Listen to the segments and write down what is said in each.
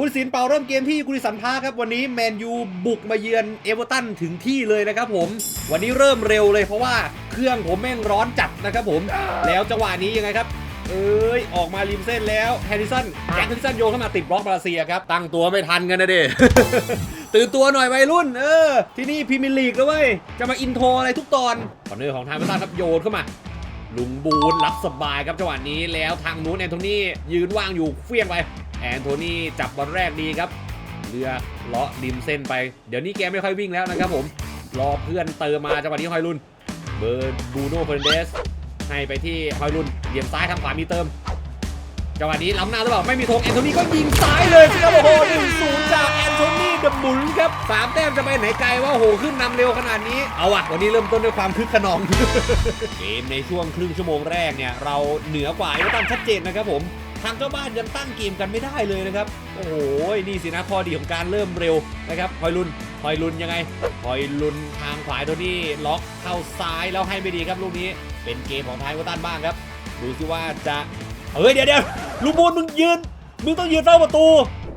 ผู้ตัดสินเป่าเริ่มเกมที่กุริสันพาครับวันนี้แมนยูบุกมาเยือนเอเวอร์ตันถึงที่เลยนะครับผม วันนี้เริ่มเร็วเลยเพราะว่าเครื่องผมแม่งร้อนจัดนะครับผม แล้วจังหวะนี้ยังไงครับ เอ้ย ออกมาริมเส้นแล้วแฮร์ริสันแจ็คแฮร์ริสันโยนเข้ามาติดบล็อกมาเลเซียครับ ตั้งตัวไม่ทันกันนะเด้ตื่นตัวหน่อยวัยรุ่น เออ ที่นี่พรีเมียร์ลีกแล้วเว้ย จะมาอินโทรอะไรทุกตอนคอนเนอร์ของทางเวอร์ตันครับโยนเข้ามาลุงบูนรับสบายครับจังหวะนี้แล้วทางนู้นแอนโทนียืนว่างอยู่เฟี้ยงไป แอนโทนีจับบอลแรกดีครับเรือเลาะริมเส้นไป เดี๋ยวนี้แกไม่ค่อยวิ่งแล้วนะครับผม รอเพื่อนเติมมาจังหวะนี้ฮอยลุน เบอร์บูโน่เฟรนเดส ให้ไปที่ฮอยลุนเหลี่ยมซ้ายทางขวามีเติม จังหวะนี้ล้ำหน้าหรือเปล่า ไม่มีธงแอนโทนีก็ยิงซ้ายเลยครับโอ้โหหนึ่งศูนย์จากแอนโทนีเดบุลครับสามแต้มจะไปไหนไกลว่าโหขึ้นนำเร็วขนาดนี้ เอาอะวันนี้เริ่มต้นด้วยความคึกขนองเกมในช่วงครึ่งชั่วโมงแรกเนี่ยเราเหนือกว่าเอเวอร์ตันชัดเจนนะครับผม ทางเจ้าบ้านยังตั้งเกมกันไม่ได้เลยนะครับ โอ้โห นี่สินะข้อดีของการเริ่มเร็วนะครับฮอยลุนฮอยลุนยังไงฮอยลุนทางขวาโทนี่ล็อกเข้าซ้ายแล้วให้ไม่ดีครับลูกนี้ เป็นเกมของไทยวอตันบ้างครับ ดูสิว่าจะเฮ้ยเดี๋ยวเดี๋ยวลูกบูนมึงยืน มึงต้องยืนเฝ้าประตู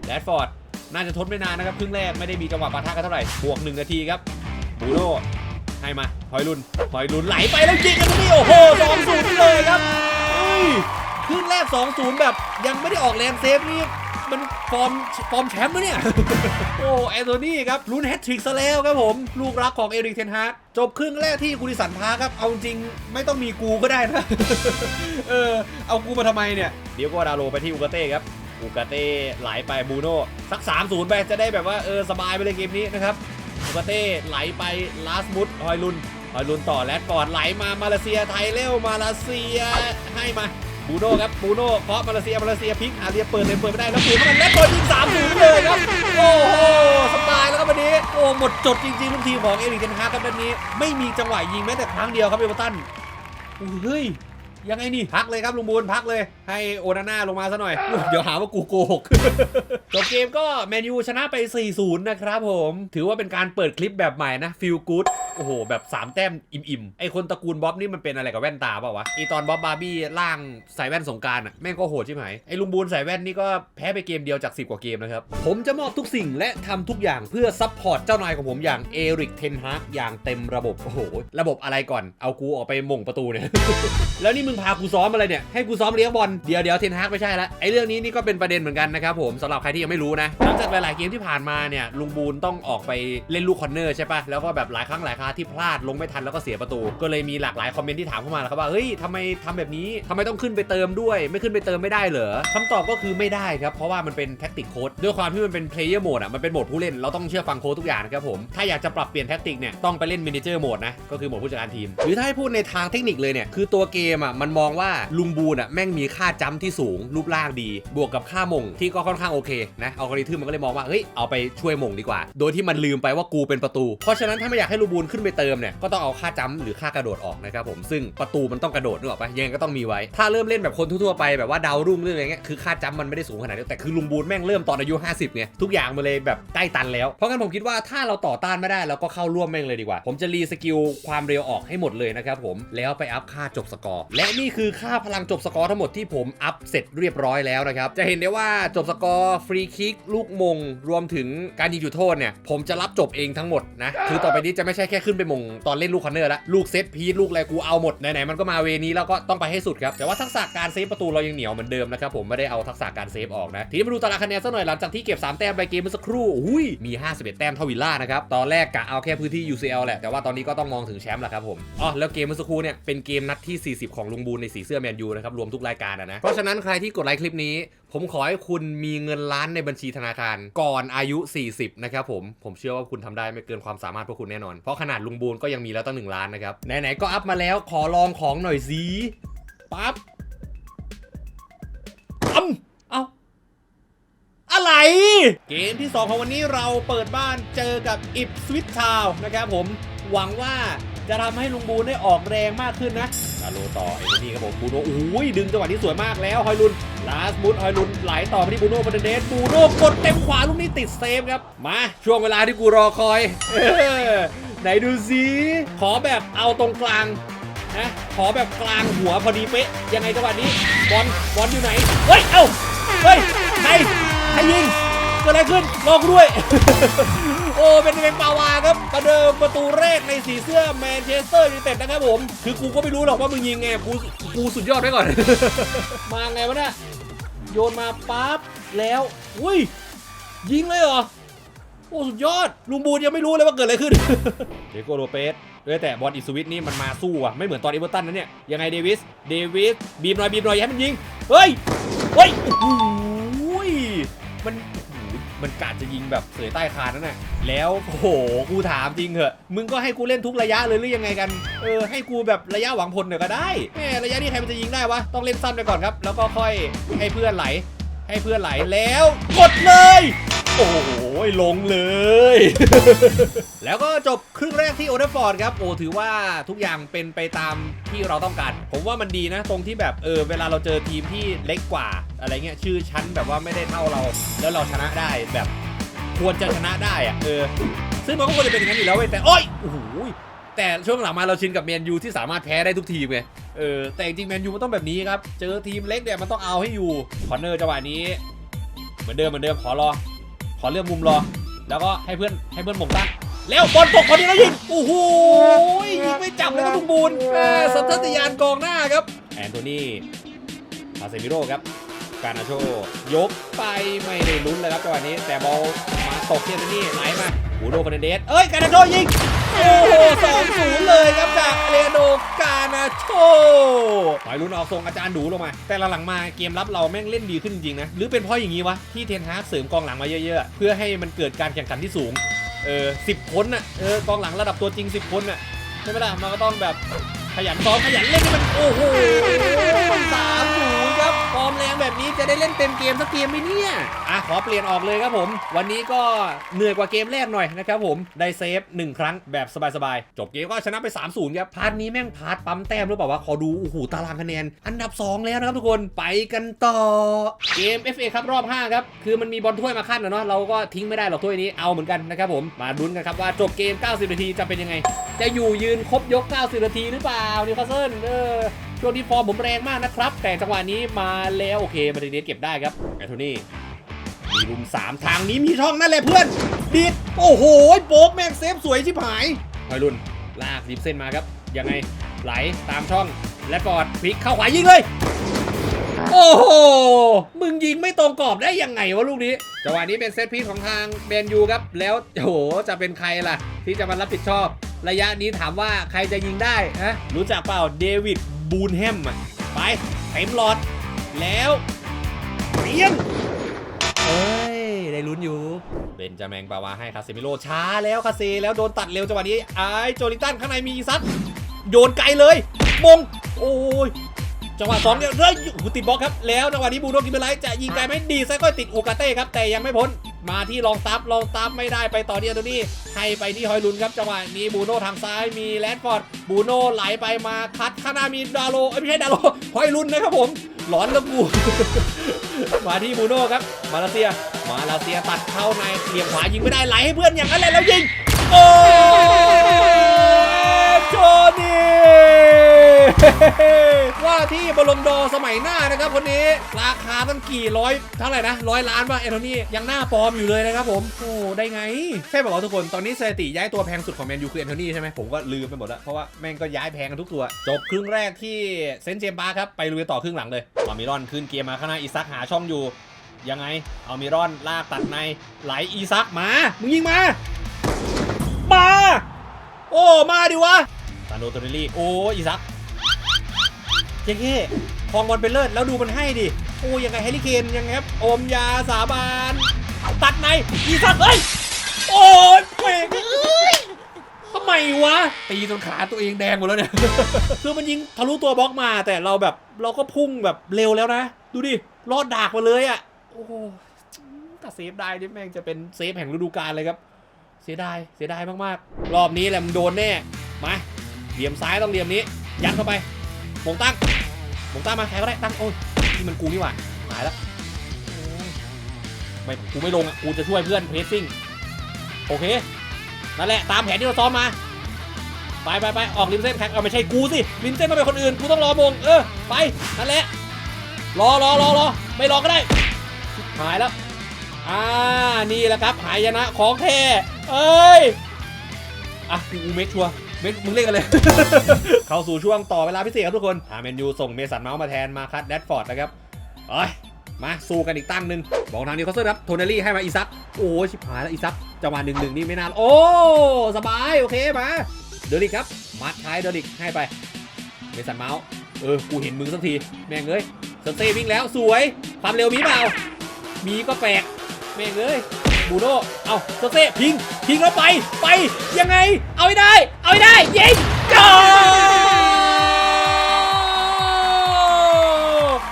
แรดฟอร์ดน่าจะทนไม่นานนะครับครึ่งแรกไม่ได้มีจังหวะปะทะกันเท่าไหร่บวกหนึ่งนาทีครับบูโน่ให้มาหอยลุนหอยลุนไหลไปแล้วยิงกันตรงนี้โอ้โหสองศูนย์เลยครับ ครึ่งแรก2อศูนย์แบบยังไม่ได้ออกแรงเซฟนี่มันฟอร์มฟอร์มแชมป์นะเนี่ย โอ้แอนโทนีครับลุ้นแฮตทริกซะแล้วครับผม ลูกรักของเอริกเทนฮากจบครึ่งแรกที่กูดิสันพาครับ เอาจริงไม่ต้องมีกูก็ได้นะ เออ เอากูมาทำไมเนี่ย เดี๋ยวก็ดาวโลไปที่อูกาเต้ครับ อูกาเต้ไหลไปบูโน่สัก 3-0 ไปจะได้แบบว่าเออสบายไปเลยเกมนี้นะครับ อูกาเต้ไหลไปลาสมุดฮอยลุนฮอยลุนต่อแรดฟอร์ดไหลมามาเลเซียไทยเร็วมาเลเซียให้มา บูโน่ครับบูโน่เพาะมาเลเซียมาเลเซียพลิกอาเรียเปิดเลยเปิดไม่ได้แล้วปูเข้ามาแรดฟอร์ดยิง3-0เลยครับโอ้โหสบายแล้วครับวันนี้โอ้หมดจดจริงๆลูกทีมของเอริกเทนฮากครับแบบนี้ ไม่มีจังหวะยิงแม้แต่ครั้งเดียวครับเอเวอร์ตันอุ้ยเฮ้ย ยังไงนี่พักเลยครับลุงบูนพักเลย ให้โอนาน่าลงมาซะหน่อย เดี๋ยวหาว่ากูโกหกจบเกมก็แมนยูชนะไป 4-0 นะครับผม ถือว่าเป็นการเปิดคลิปแบบใหม่นะฟิลกู o ดโอ้โห แบบ 3 แต้มอิ่มๆ ไอคนตระกูลบ๊อบนี่มันเป็นอะไรกับแว่นตาเปล่าวะ อีตอนบ๊อบบาร์บี้ล่างใส่แว่นสงกรารอะแม่งก็โหดใช่ไหมไอลุงบูนใส่แว่นนี่ก็แพ้ไปเกมเดียวจาก 10 กว่าเกมนะครับ ผมจะมอบทุกสิ่งและทำทุกอย่างเพื่อซัพพอร์ตเจ้านายของผมอย่างเอริกเทนฮากอย่างเต็มระบบโอ้โหระบบอะไรก่อนเอากูออกไปหม่งประตูเนี่ยแล้วนี่มึงพากูซ้อมอะไรเนี่ย ให้กูซ้อมเลี้ยงบอล เดี๋ยวเดี๋ยวเทนฮากไม่ใช่ละไอเรื่องนี้นี่ก็เป็นประเด็นเหมือนกันนะครับผมสำหรับใครที่ยังไม่รู้นะหลังจากหลาย ๆ เกมที่ผ่านมาเนี่ยลุงบูนต้องออกไปเล่นลูกคอนเนอร์ใช่ปะแล้วก็แบบหลายครั้งหลายคราที่พลาดลงไม่ทันแล้วก็เสียประตู ก็เลยมีหลากหลายคอมเมนต์ที่ถามเข้ามาแล้วครับว่าเฮ้ยทำไมทำแบบนี้ทำไมต้องขึ้นไปเติมด้วย ไม่ขึ้นไปเติมไม่ได้เหรอคำตอบก็คือไม่ได้ครับเพราะว่ามันเป็นแท็กติกโค้ดด้วยความที่มันเป็นเพลเยอร์โหมดอะมันเป็นโหมดผู้เล่นเราต้องเชื่อฟังโค้ดทุกอย่างนะครับผมถ้าอยากจะปรับเปลี่ยนแท็กติกเนี่ยต้องไปเล่น m ม n เจอร์โหมดนะก็คือโหมดผู้จัดการทีมหรือถ้าให้พูดในทางเทคนิคเลยเนี่ยคือตัวเกมอะมันมองว่าลุงบูนอะแม่งมีค่าจัมป์ที่สูงรูปร่างดี บวกกับค่ามงที่ก็ค่อนข้างโอเคนะอัลกอริทึมมันก็เลยมองว่าเฮ้ยเอาไปช่วยมงดีกว่า โดยที่มันลืมไปว่ากูเป็นประตู เพราะฉะนั้นถ้าไม่อยากให้ลูกบูนขึ้นไปเติมเนี่ยก็ต้องเอาค่าจัมป์หรือค่ากระโดดออกนะครับผมซึ่งประตูมันต้องกระโดดนึกออกปะยังไงก็ต้องมีไว้ ถ้าเริ่มเล่นแบบคนทั่วๆไปแบบว่าดาวรุ่งเรื่องอะไรเงี้ยคือค่าจัมป์มันไม่ได้สูงขนาดนี้แต่คือลุงบูนแม่งเริ่มตอนอายุ 50ไงทุกอย่างมาเลยแบบใกล้ตันแล้วเพราะงั้นผมคิดว่าถ้าเราต่อต้านไม่ได้เราก็เข้าร่วมแม่งเลยดีกว่า ผมจะรีสกิลความเร็วออกให้หมดเลยนะครับผมแล้วไปอัพค่าจบสกอร์และนี่คือค่าพลังจบสกอร์ทั้งหมดที่ผมอัพเสร็จเรียบร้อยแล้วนะครับ จะเห็นได้ว่าจบสกอร์ฟรีคิกลูกมง รวมถึงการยิงจุดโทษเนี่ยผมจะรับจบเองทั้งหมดนะ คือต่อไปนี้จะไม่ใช่แค่ขึ้นไปมงตอนเล่นลูกคอนเนอร์ละลูกเซตพีทลูกอะไรกูเอาหมดไหนๆมันก็มาเวนี้แล้วก็ต้องไปให้สุดครับแต่ว่าทักษะการเซฟประตูเรายังเหนียวเหมือนเดิมนะครับผมไม่ได้เอาทักษะการเซฟออกนะทีนี้มาดูตารางคะแนนซะหน่อยหลังจากที่เก็บ3แต้มไปเกมเมื่อสักครู่อุ้ยมี51แต้มเท่าวิลล่านะครับตอนแรกกะเอาแค่พื้นที่ UCL แหละแต่ว่าตอนนี้ก็ต้องมองถึงแชมป์แหละครับผมอ๋อแล้วเกมเมื่อสักครู่เนี่ยเป็นเกมนัดที่ 40 ของลุงบูนในสีเสื้อแมนยูนะครับ รวมทุกรายการอะนะ เพราะฉะนั้นใครที่กดไลค์คลิปนี้ ผมขอให้คุณมีเงินล้านในบัญชีธนาคาร ก่อนอายุ 40 นะครับผม ผมเชื่อว่าคุณทำได้ไม่เกินความสามารถพวกคุณแน่นอน เพราะขนาดลุงบูนก็ยังมีแล้วตั้งหนึ่งล้านนะครับ ไหนๆ ก็อัพมาแล้วขอลองของหน่อยสิปั๊บปั๊มเอาอะไร เกมที่ 2 ของวันนี้เราเปิดบ้านเจอกับอิปสวิตทาวนะครับผม หวังว่าจะทำให้ลุงบูนได้ออกแรงมากขึ้นนะ ลาโลต่อไอ้นี่ครับผมบูโน่โอ้ยดึงจังหวะนี้สวยมากแล้ว ฮอยลุน ลาสมุดฮอยลุนไหลต่อไปที่บูโน่บันเดสบูโน่กดเต็มขวาลูกนี้ติดเซฟครับ มา ช่วงเวลาที่กูรอคอยออไหนดูสิขอแบบเอาตรงกลางนะขอแบบกลางหัวพอดีเป๊ะ ยังไงจังหวะนี้บอลบอลอยู่ไหน เฮ้ย เอ้า เฮ้ยใครใครยิงเกิดอะไรขึ้นรอกด้วย อ้เป็นเป็นปาวาครับประเดิมประตูแรกในสีเสื้อแมนเชสเตอร์ยูไนเต็ดนะครับผม คือกูก็ไม่รู้หรอกว่ามึงยิงไงกูกูสุดยอดไว้ก่อน มาไงวะเนี่ยโยนมาปั๊บแล้วอุ้ย ยิงเลยเหรอ โอ้สุดยอด ลุงบูนยังไม่รู้เลยว่าเกิดอะไรขึ้น เดโกโรเปสด้วยแต่บอลอิสวิตนี่มันมาสู้อะ ไม่เหมือนตอนเอเวอร์ตันนะเนี่ย ยังไงเดวิส เดวิส บีบหน่อยบีบหน่อยอย่าให้มันยิง เฮ้ย เฮ้ยโอ้โหมัน มันกาดจะยิงแบบเสยใต้คานนั่นแหละแล้วโอ้โหกูถามจริงเหอะ มึงก็ให้กูเล่นทุกระยะเลยหรือยังไงกัน เออให้กูแบบระยะหวังผลหน่อยก็ได้แมระยะนี้ใครมันจะยิงได้วะ ต้องเล่นสั้นไปก่อนครับ แล้วก็ค่อยให้เพื่อนไหล ให้เพื่อนไหลแล้วกดเลย โอ้โห ยลงเลย แล้วก็จบครึ่งแรกที่โอเดฟอร์ดครับ โอ้ถือว่าทุกอย่างเป็นไปตามที่เราต้องการ ผมว่ามันดีนะ ตรงที่แบบเออเวลาเราเจอทีมที่เล็กกว่า อะไรเงี้ยชื่อชั้นแบบว่าไม่ได้เท่าเรา แล้วเราชนะได้แบบควรจะชนะได้อะเออ ซึ่งมันก็ควรจะเป็นอย่างนั้นอยู่แล้วเว้ยแต่โอ้ยโอ้โหแต่ช่วงหลังมาเราชินกับแมนยูที่สามารถแพ้ได้ทุกทีมไง เออ แต่จริงแมนยูมันต้องแบบนี้ครับ เจอทีมเล็กเนี่ยมันต้องเอาให้อยู่ คอนเนอร์จังหวะนี้ เหมือนเดิมเหมือนเดิมขอรอ ขอเลือกมุมรอ แล้วก็ให้เพื่อนให้เพื่อนหมงตั้งแล้วบอลตกพอดีแล้วยิงโอ้โหยิงไม่จับเลยครับลุงบูนแหม่สันทัตยานกองหน้าครับ แอนโทนีอาเซมิโร่ครับ การนาโชยกไปไม่ได้ลุ้นเลยครับจังหวะนี้ แต่บอลมาตกที่แอนโทนี่ไหลมาบูโดฟาร์นันเดสเอ้ยการนาโชยิง โอ้โหสองศูนย์เลยครับจากเรโดกานาโชหอยลุ้นออกทรงอาจารย์ดูลงมา แต่หลังมาเกมรับเราแม่งเล่นดีขึ้นจริงนะ หรือเป็นเพราะอย่างนี้วะ ที่เทนฮากเสริมกองหลังมาเยอะๆ เพื่อให้มันเกิดการแข่งขันที่สูง เออสิบคนน่ะ เออกองหลังระดับตัวจริง 10 คนน่ะใช่ไหมล่ะมันก็ต้องแบบขยันซ้อมขยันเล่นให้มันโอ้โหสามศูนย์ ครับฟอร์มแรงแบบนี้จะได้เล่นเต็มเกมสักเกมไหมเนี่ยอะขอเปลี่ยนออกเลยครับผม วันนี้ก็เหนื่อยกว่าเกมแรกหน่อยนะครับผมได้เซฟ1ครั้งแบบสบายๆจบเกมก็ชนะไป 3-0ครับพาร์ทนี้แม่งพาร์ทปั๊มแต้มหรือเปล่าวะขอดูโอ้โหตารางคะแนน อันดับ 2 แล้วนะครับทุกคนไปกันต่อเกม FA ครับรอบ 5 ครับ คือมันมีบอลถ้วยมาขั้นนะเนาะเราก็ทิ้งไม่ได้หรอกถ้วยนี้เอาเหมือนกันนะครับผมมาลุ้นกันครับว่าจบเกม 90 นาทีจะเป็นยังไง จะอยู่ยืนครบยก 90 นาทีหรือเปล่านิวคาสเซิลเออ ช่วงนี้ฟอร์มผมแรงมากนะครับ แต่จังหวะนี้มาแล้วโอเคมาติเนสเก็บได้ครับแอนโทนี่มีรุมสามทางนี้มีช่องนั่นแหละเพื่อนดีดโอ้โหโป๊กแม่งเซฟสวยชิบหายหอยรุ่นลากริบเส้นมาครับ ยังไงไหลตามช่องและกอดพลิกเข้าขวายิงเลย โอ้โห มึงยิงไม่ตรงกรอบได้ยังไงวะลูกนี้จังหวะนี้เป็นเซตพีของทางเบนยูครับ แล้วโอ้โหจะเป็นใครล่ะ ที่จะมารับผิดชอบ ระยะนี้ถามว่าใครจะยิงได้ฮะรู้จักเปล่าเดวิด บูนแฮมอะไปเต็มหลอด แล้วเปี้ยงเอ้ย ได้ลุ้นอยู่เบนจาแมงปาวาให้คาเซมิโลช้าแล้วคาเซแล้วโดนตัดเร็วจังหวะนี้ไอ้โจลิตันข้างในมีอีซัดโยนไกลเลยมงโอ้ย จังหวะสองเนี่ยเฮ้ยโอ้โหติดบล็อกครับ แล้วจังหวะนี้บูโดกิเบไลท์จะยิงไกลไหมดีซก็ติดอูกาเต้ครับ แต่ยังไม่พ้น มาที่ลองซับลองซับไม่ได้ไปต่อที่อันโทนี่ให้ไปที่ฮอยลุนครับจังหวะนี้บูโน่ทางซ้ายมีแลนด์ฟอร์ดบูโน่ไหลไปมาคัดข้างหน้ามีดาโลเอ้ไม่ใช่ดาโลฮอยลุนนะครับผมหลอนแล้วกูมาที่บูโน่ครับมาเลเซีย มาเลเซียตัดเข้าในเหลี่ยมขวายิงไม่ได้ไหลให้เพื่อนอย่างนั้นเลยแล้วยิงโอ้ ที่บอลลงดอสมัยหน้านะครับคนนี้ราคาตั้งกี่ร้อยเท่าไหร่นะร้อยล้านป่ะเอโทนี่ยังหน้าปลอมอยู่เลยนะครับผมโอ้ได้ไงใช่ป่าวทุกคนตอนนี้สถิติย้ายตัวแพงสุดของแมนยูคือเอนโทนี่ใช่ไหมผมก็ลืมไปหมดแล้วเพราะว่าแม่งก็ย้ายแพงกันทุกตัวจบครึ่งแรกที่เซนเจมส์ปาร์ครับไปลุยต่อครึ่งหลังเลยมามิรอนขึ้นเกมมาข้างหน้าอีซักหาช่องอยู่ยังไงเอามิรอนลากตัดในไหลอีซักมามึงยิงมา มา โอ้มาดิวะตาโนโตเรลลี่โอ้อีซัก เจ๊เก้คลองบอลเป็นเลิศแล้วดูมันให้ดิ โอ้ยังไงแฮร์รี่เคนยังไงครับอมยาสาบาน ตัดในอีซักเอ้ย โอ้ยเพ่งเอ้ยทำไมวะ ตีจนขาตัวเองแดงหมดแล้วเนี่ย คือมันยิงทะลุตัวบล็อกมาแต่เราแบบเราก็พุ่งแบบเร็วแล้วนะ ดูดิ รอดดากมาเลยอะ่ะ โอ้โหถ้าเซฟได้นี่แม่งจะเป็นเซฟแห่งฤดูกาลเลยครับ เสียดาย เสียดายมากๆ รอบนี้แหละมึงโดนแน่ มา เหลี่ยมซ้ายต้องเหลี่ยมนี้ ยัดเข้าไป มงตั้งมงตั้งมาใครก็ได้ตั้งโอ้ยนี่มันกูนี่หว่าหายแล้วไม่กูไม่ลงอะกูจะช่วยเพื่อนเพรสซิ่งโอเคนั่นแหละตามแผนที่เราซ้อมมาไปไปไปออกริมเส้นแข่งเอาไม่ใช่กูสิริมเส้นต้องเป็นคนอื่นกูต้องรอมงเออไปนั่นแหละรอรอรอรอไม่รอก็ได้หายแล้วอ่านี่แหละครับหายนะของแท้เอ้ยอะกูเมคชัวร์ เมคมึงเล่นกันเลย เข้าสู่ช่วงต่อเวลาพิเศษครับทุกคนหาแมนยูส่งเมสันเมาส์มาแทนมาคัดแดดฟอร์ดนะครับเอ้ยมาสู้กันอีกตั้งหนึ่งบอกทางนี้เขาเซอร์ครับโทเนลลี่ให้มาอีซักโอ้ยชิบหายแล้วอีซักจังหวะหนึ่งหนึ่งนี่ไม่นานโอ้สบายโอเคมาเดลิกครับมัดท้ายเดลิกให้ไปเมสันเมาส์เออกูเห็นมึงสักทีแม่งเอ้ยเซนเต้วิ่งแล้วสวยความเร็วมีเปล่ามีก็แปลกแม่งเอ้ย บูโน่เอาเซเต้พิงพิงแล้วไปไปยังไง เอาให้ได้ เอาให้ได้ยิงจอ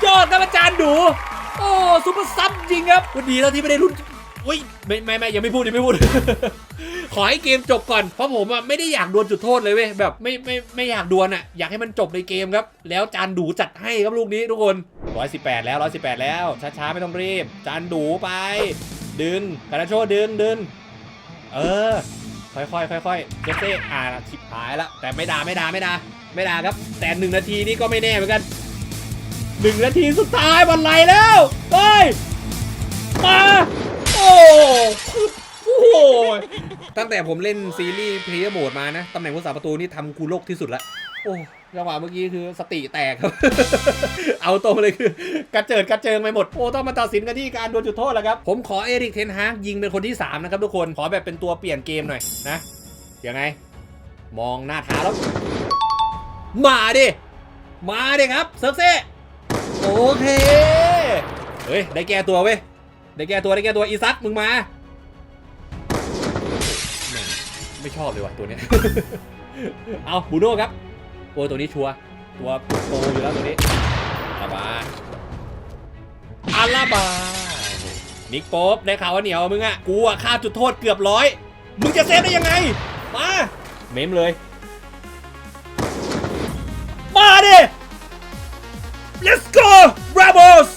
จอดครับอาจารย์ดูโอ้ซุปเปอร์ซับจริงครับวันดีแล้วที่ไม่ได้รุ่นอุ้ยไม่ไม่ไม่ยังไม่พูดยังไม่พูด ขอให้เกมจบก่อน เพราะผมอะไม่ได้อยากดวลจุดโทษเลยเว้ยแบบไม่ไม่ไม่อยากดวลอะอยากให้มันจบในเกมครับ แล้วจานดูจัดให้ครับลูกนี้ทุกคน 118 แล้ว 118 แล้วช้าๆไม่ต้องรีบ จานดูไป ดึงกานาโชดึงดึงเออ ค่อยๆค่อยๆเจสเซ่อ่าชิบหายแล้วแต่ไม่ด่าไม่ด่าไม่ด่าไม่ด่าครับ แต่หนึ่งนาทีนี่ก็ไม่แน่เหมือนกันหนึ่งนาทีสุดท้ายวันไหลแล้วเฮ้ยมาโอ้โอ้โหตั้งแต่ผมเล่นซีรีส์เพลย์โหมดมานะ ตำแหน่งผู้สาประตูนี่ทำกูโลกที่สุดละโอ้ จังหวะเมื่อกี้คือสติแตกครับ เอาตรงเลยคือกระเจิดกระเจิงไปหมด โอ้ต้องมาตัดสินกันที่การดวลจุดโทษแล้วครับ ผมขอเอริกเทนฮากยิงเป็นคนที่ 3 นะครับทุกคน ขอแบบเป็นตัวเปลี่ยนเกมหน่อยนะ ยังไง มองหน้าท้าแล้ว มาดิ มาดิครับเซิร์ฟเซ่โอเค เฮ้ย ได้แก้ตัวเว้ย ได้แก้ตัวได้แก้ตัวอีซักมึงมา ไม่ชอบเลยว่ะตัวเนี้ย เอาบูโน่ครับ โอ้ยตัวนี้ชัวร์ตัวโตอยู่แล้วตัวนี้อาลบาอาลาบานิกโป๊บได้ข่าวว่าเหนียวมึงอะกูอะฆ่าจุดโทษเกือบร้อยมึงจะเซฟได้ยังไง มาเมมเลย มาดิ let's go Bravos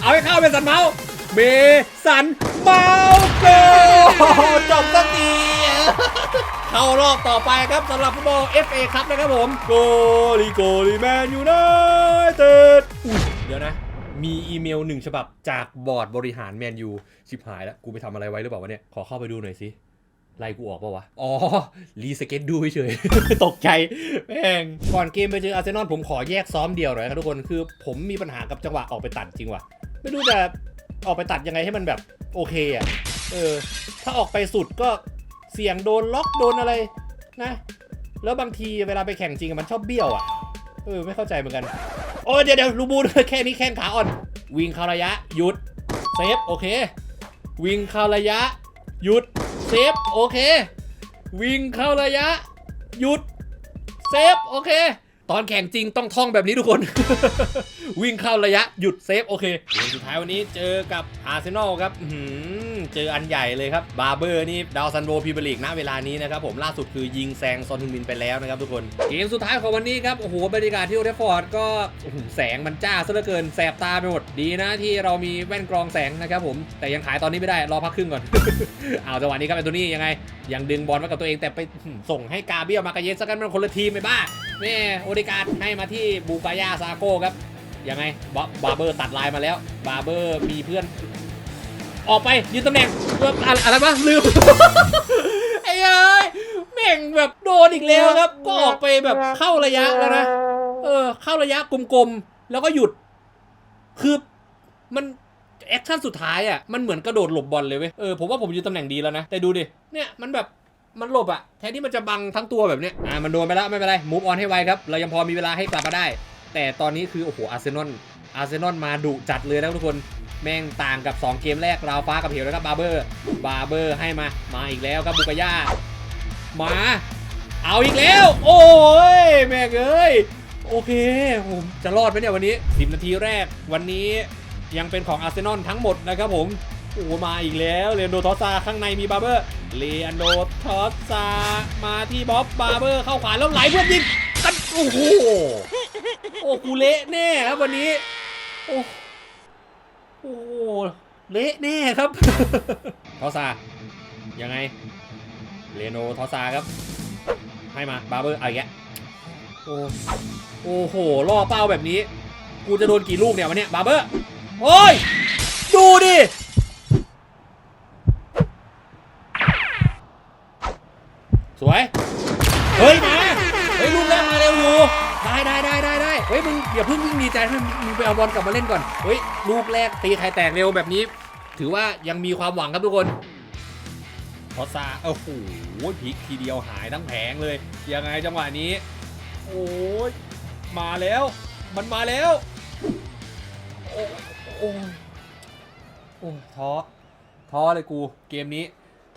เอาให้เข้าเป็นสันเมาส์เมสันเมาส์โกจบสักที เข้ารอบต่อไปครับสำหรับฟุตบอล FA ครับนะครับผมโกลีโกลีแมนยูไนเต็ดเดี๋ยวนะ มีอีเมลหนึ่งฉบับจากบอร์ดบริหารแมนยูชิบหายแล้ว กูไปทำอะไรไว้หรือเปล่าวะเนี่ย ขอเข้าไปดูหน่อยสิไล่กูออกปะวะ อ๋อ รีสเก็ตดูเฉยๆตกใจแม่ง ก่อนเกมไปเจออาร์เซนอลผมขอแยกซ้อมเดียวหน่อยครับทุกคน คือผมมีปัญหากับจังหวะออกไปตัดจริงว่ะ ไม่รู้จะออกไปตัดยังไงให้มันแบบโอเคอะ เออ ถ้าออกไปสุดก็ เสี่ยงโดนล็อกโดนอะไรนะ แล้วบางทีเวลาไปแข่งจริงมันชอบเบี้ยวอะเออไม่เข้าใจเหมือนกัน โอ้เดี๋ยวเดี๋ยวลูบูแค่นี้แข้งขาอ่อน วิ่งเข้าระยะหยุดเซฟโอเค วิ่งเข้าระยะหยุดเซฟโอเค วิ่งเข้าระยะหยุดเซฟโอเค ตอนแข่งจริงต้องท่องแบบนี้ทุกคน วิ่งเข้าระยะหยุดเซฟโอเคเกมสุดท้ายวันนี้เจอกับอาร์เซนอลครับเจออันใหญ่เลยครับ บาเบอร์นี่ดาวซันโวพีเมียร์ลีกณเวลานี้นะครับผมล่าสุดคือยิงแซงซอนฮึงมินไปแล้วนะครับทุกคน เกมสุดท้ายของวันนี้ครับ โอ้โหบรรยากาศที่โอเทฟฟอร์ดก็แสงมันจ้าซะเหลือเกินแสบตาไปหมดดีนะที่เรามีแว่นกรองแสงนะครับผมแต่ยังขายตอนนี้ไม่ได้รอพักครึ่งก่อนเอาจังหวะนี้ครับแอนโทนี่ยังไงยังดึงบอลไว้กับตัวเองแต่ไปส่งให้กาเบียมากาเยสสักกันมันคนละทีมไปบ้า นี่โอเดการให้มาที่บูกายาซาโก้ครับ ยังไงบาบาร์เบอร์ตัดลายมาแล้ว บาร์เบอร์มีเพื่อน ออกไปยืนตำแหน่งเอออะไรวะลืมไอ้เอ้ยแม่งแบบโดนอีกแล้วครับ ก็ออกไปแบบเข้าระยะแล้วนะเออ เข้าระยะกลมๆ แล้วก็หยุด คือมันแอคชั่นสุดท้ายอะ มันเหมือนกระโดดหลบบอลเลยเว้ย เออ ผมว่าผมอยืนตำแหน่งดีแล้วนะ แต่ดูดิ เนี่ย มันแบบ มันหลบอะแทนที่มันจะบังทั้งตัวแบบเนี้ยอ่ามันโดนไปแล้วไม่เป็นไรมูฟออนให้ไวครับ เรายังพอมีเวลาให้กลับมาได้ แต่ตอนนี้คือโอ้โหอาร์เซนอลอาร์เซนอลมาดุจัดเลยนะทุกคนแม่งต่างกับ 2 เกมแรกราวฟ้ากับเหวแล้วครับบาเบอร์บาเบอร์ให้มา มาอีกแล้วครับบุกย่ามา เอาอีกแล้ว โอ้ยแม่เอ้ยโอเคผมจะรอดไหมเนี่ยวันนี้10นาทีแรกวันนี้ยังเป็นของอาร์เซนอลทั้งหมดนะครับผม โอ้มาอีกแล้วเรนโดทอสซาข้างในมีบาร์เบอร์เรนโดทอสซามาที่บ๊อบบาร์เบอร์เข้าขวาแล้วไหลเพื่อนยิงกันโอ้โหโอ้กูเละแน่ครับวันนี้ โอ้โอ้เละแน่ครับทอสซายังไงเรโนทอสซาครับ ให้มาบาร์เบอร์อะไรแกโอ้โอ้โหล่อเป้าแบบนี้ กูจะโดนกี่ลูกเนี่ยวันนี้บาร์เบอร์โอ้ย ดูดิ พิ่งวิ่งดีใจนมึงไปเอาบอลกลับมาเล่นก่อน เฮ้ย ลูกแรกตีไข่แตกเร็วแบบนี้ ถือว่ายังมีความหวังครับทุกคนพอซาโอ้โหพลิกทีเดียวหายทั้งแผงเลย ยังไงจังหวะนี้ โอ้ยมาแล้ว มันมาแล้ว โอ้โอ้โอ้ท้อท้อเลยกูเกมนี้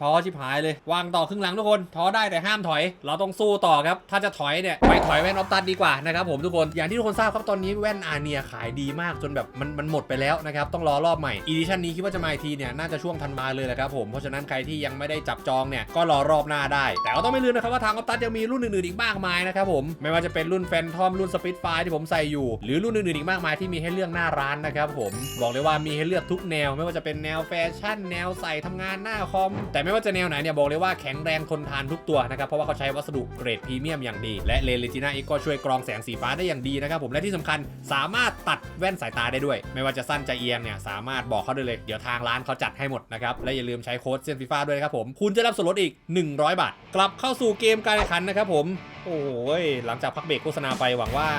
ท้อชิบหายเลยวางต่อครึ่งหลังทุกคนท้อได้แต่ห้ามถอย เราต้องสู้ต่อครับ ถ้าจะถอยเนี่ยไปถอยแว่นออฟตันดีกว่านะครับผมทุกคนอย่างที่ทุกคนทราบครับตอนนี้แว่นอาเนียขายดีมากจนแบบมันมันหมดไปแล้วนะครับต้องรอรอบใหม่อีดิชันนี้คิดว่าจะมาอีกทีเนี่ยน่าจะช่วงธันวาเลยแหละครับผมเพราะฉะนั้นใครที่ยังไม่ได้จับจองเนี่ยก็รอรอบหน้าได้ แต่ก็ต้องไม่ลืมนะครับว่าทางออฟตันยังมีรุ่นอื่นๆอีกมากมายนะครับผมไม่ว่าจะเป็นรุ่นแฟนทอมรุ่นสปิทไฟที่ผมใส่อยู่ หรือรุ่นอื่นๆอีกมากมายที่มีให้เลือกหน้าร้านนะครับผมบอกเลยว่ามีให้เลือกทุกแนว ไม่ว่าจะเป็นแนวแฟชั่น แนวใส่ทำงานหน้าคอมแต่ไม่ว่าจะแนวไหนเนี่ยบอกเลยว่าแข็งแรงทนทานทุกตัวนะครับเพราะว่าเขาใช้วัสดุเกรดพรีเมียมอย่างดีและเลนส์ Retina X ก็ช่วยกรองแสงสีฟ้าได้อย่างดีนะครับผมและที่สำคัญสามารถตัดแว่นสายตาได้ด้วย ไม่ว่าจะสั้นจะเอียงเนี่ยสามารถบอกเขาได้เลยเดี๋ยวทางร้านเขาจัดให้หมดนะครับและอย่าลืมใช้โค้ดเซนฟีฟ้าด้วยนะครับผมคุณจะรับส่วนลดอีก 100 บาท กลับเข้าสู่เกมการแข่งขันนะครับผมโอ้ยหลังจากพักเบรกโฆษณาไปหวังว่า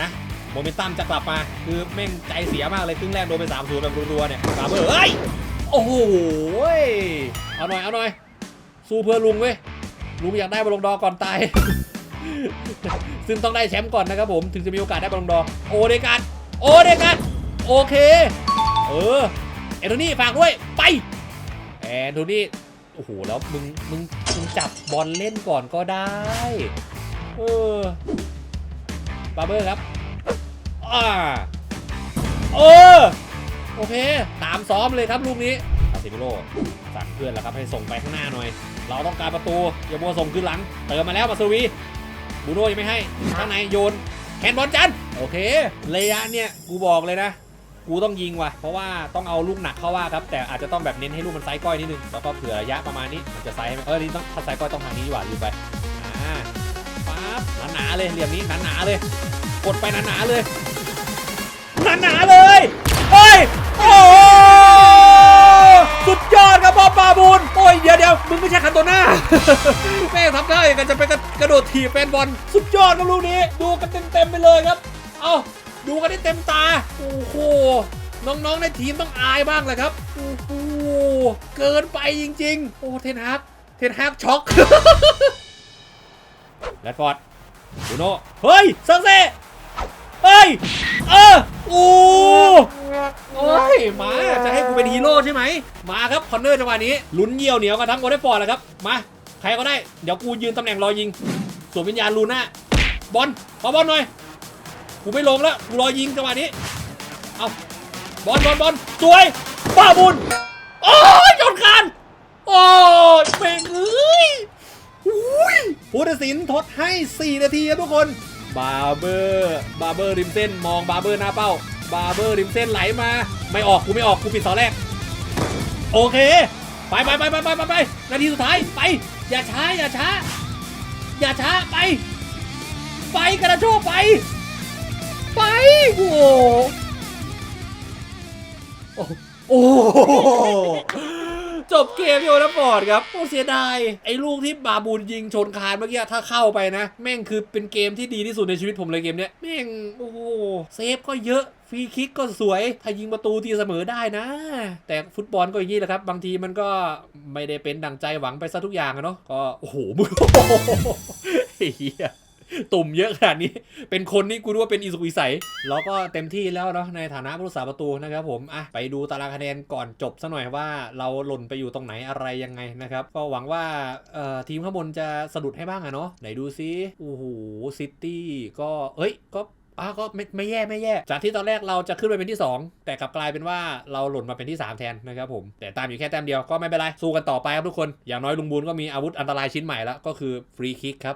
นะโมเมนตัมจะกลับมาคือแม่งใจเสียมากเลยครึ่งแรกโดนไป3ามศูนย์แบบรัวๆเนี่ยสามเบอร์เฮ้ย โอ้โหยเอาหน่อยเอาหน่อย สู้เพื่อลุงเว้ย ลุงอยากได้บอลลงดอร์ก่อนตาย ซึ่งต้องได้แชมป์ก่อนนะครับผมถึงจะมีโอกาสได้บอลลงดอ โอเดกัสโอเดกัสโอเค เออแอนโทนี่ฝากด้วยไปแอนโทนี่โอ้โหแล้วมึงมึงมึงจับบอลเล่นก่อนก็ได้เออบาร์เบอร์ครับอ่าเออ โอเค ตามซ้อมเลยครับลูกนี้คาซิมิโร่สั่งเพื่อนแล้วครับให้ส่งไปข้างหน้าหน่อย เราต้องการประตูอย่ามัวส่งขึ้นหลัง เติมมาแล้วมาสวีบูโน่ยังไม่ให้ข้างในโยนแคนบอลจันโอเคระยะเนี่ยกูบอกเลยนะกูต้องยิงว่ะ เพราะว่าต้องเอาลูกหนักเข้าว่าครับ แต่อาจจะต้องแบบเน้นให้ลูกมันไซส์ก้อยนิดนึง แล้วก็เผื่อระยะประมาณนี้ มันจะไซส์ให้เออ นี่ต้องถ้าไซส์ก้อยต้องทางนี้ดีกว่าลืมไป อ่าปั๊บหนาๆเลย เหลี่ยมนี้หนาๆเลย กดไปหนาๆเลย หนาๆเลยเฮ้ย โอ้สุดยอดครับบอบบาบูนโอ้ยเดี๋ยวเดี๋ยวมึงไม่ใช่คันโตน้าแม่งทำได้กันจะไปกระโดดถีบแฟนบอลสุดยอดครับลูกนี้ ดูกันเต็มๆไปเลยครับ เอาดูกันได้เต็มตา โอ้โหน้องๆในทีมต้องอายบ้างแหละครับโอ้โหเกินไปจริง ๆ โอ้เทนฮากเทนฮากช็อกแรดฟอร์ดบูโน่เฮ้ยเซังเซ่ เฮ้ย เออโอ้โอ้ยมาจะให้กูเป็นฮีโร่ใช่ไหม มาครับคอนเนอร์จังหวะนี้ลุ้นเยี่ยวเหนียวกันทั้งโอเดฟอร์ดเลยครับ มา ใครก็ได้ เดี๋ยวกูยืนตำแหน่งรอยิงสวมวิญญาณลูน่าบอลขอบอลหน่อย กูไม่ลงแล้วกูรอยิงจังหวะนี้ เอาบอลบอลบอลสวยป้าบุญโอ้ยยนคานโอ้ยเม่งเอ้ยอุ้ยผู้ตัดสินทดให้ 4 นาทีครับทุกคน บาร์เบอร์บาร์เบอร์ริมเส้นมองบาร์เบอร์หน้าเป้าบาร์เบอร์ริมเส้นไหลมา ไม่ออกกูไม่ออกกูปิดเสาแรก โอเค ไปไปไปไปไปไปไปนาทีสุดท้ายไป อย่าช้าอย่าช้า อย่าช้าไป ไปกระโชกไป ไปโอ้โอ้ จบเกมโยนฟอร์ดครับโอ้เสียดายไอ้ลูกที่บาบูนยิงชนคานเมื่อกี้ถ้าเข้าไปนะ แม่งคือเป็นเกมที่ดีที่สุดในชีวิตผมเลยเกมเนี้ยแม่งโอ้โหเซฟก็เยอะฟรีคิกก็สวย ถ้ายิงประตูตีเสมอได้นะ แต่ฟุตบอลก็อย่างนี้แหละครับ บางทีมันก็ไม่ได้เป็นดังใจหวังไปซะทุกอย่างอะเนาะก็โอ้โหมึงเฮีย ตุ่มเยอะขนาดนี้ เป็นคนนี่กูรู้ว่าเป็นอีสุกอีใสเราก็เต็มที่แล้วเนาะในฐานะผู้รักษาประตูนะครับผมอะไปดูตารางคะแนนก่อนจบซะหน่อยว่าเราหล่นไปอยู่ตรงไหนอะไรยังไงนะครับก็หวังว่าทีมข้างบนจะสะดุดให้บ้างอะเนาะไหนดูซิโอ้โหซิตี้ก็เอ้ยก็อะก็ไม่ไม่แย่ไม่แย่ จากที่ตอนแรกเราจะขึ้นไปเป็นที่ 2 แต่กลับกลายเป็นว่าเราหล่นมาเป็นที่ 3 แทนนะครับผม แต่ตามอยู่แค่แต้มเดียวก็ไม่เป็นไร สู้กันต่อไปครับทุกคน อย่างน้อยลุงบูนก็มีอาวุธอันตรายชิ้นใหม่แล้ว ก็คือฟรีคิกครับ